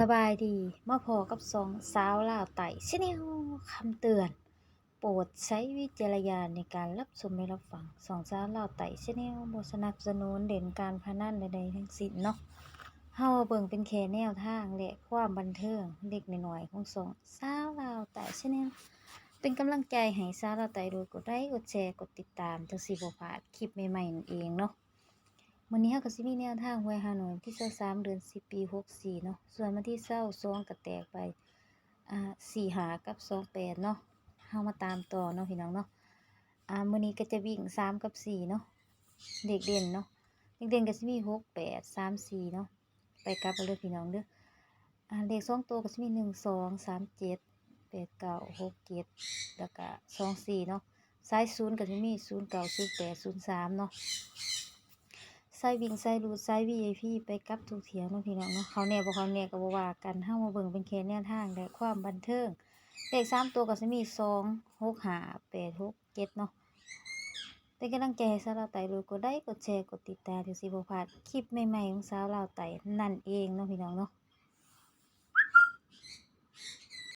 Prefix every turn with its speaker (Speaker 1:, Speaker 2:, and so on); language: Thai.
Speaker 1: สบายดีมาพอกับสองสาวลาวไต่ชแนลคำเตือน โปรดใช้วิจารณญาณในการรับชมและรับฟังสองสาวลาวไต่ชแนลบสนับสนุนเด่นการพนันใดๆทั้งสิ้นเนาะเฮาเบิ่งเป็นแค่แนวทางและความบันเทิงเด็กน้อยๆของสองสาวลาวไต่ชแนลเป็นกำลังใจให้สาวลาวไต่โดยกดไลค์กดแชร์กดติดตามจังสิบ่พลาดคลิปใหม่ๆนั่นเองเนาะ วันนี้เราก็สิมีแนวทางหวยฮานอยที่23เดือน10ปี64เนาะส่วนวันที่22ก็แตกไปอ่า4หากับ28เนาะเฮามาตามต่อเนาะพี่น้องเนาะอ่ามื้อนี้ก็จะวิ่ง 3 กับ4เนาะเด็กเด่นเนาะเด็กเด่นก็สิมี6 8 3 4เนาะไปกลับเอาเลยพี่น้องเด้ออ่าเลขสองตัวก็สิมี1 2 3 7 8 9 6 7แล้วก็2 4เนาะสาย0ก็สิมี0 9 0 8 0 3เนาะ ใส่วิ่งใส่รูดใส่ VIP ไปกับทุกเถียงเนาะพี่น้องเนาะเขาแน่บ่เขาแน่ก็บ่ว่ากันเฮามาเบิ่งเป็นแค่แนวทางและความบันเทิงเลขสามตัวก็จะมีสองหกหาแปดหกเก็ดเนาะเป็นกำลังใจให้สาวลาไต่รู้กดไลค์กดแชร์กดติดตามอยู่สิบพลาดคลิปใหม่ๆของสาวเราไต่นั่นเองเนาะพี่น้องเนาะ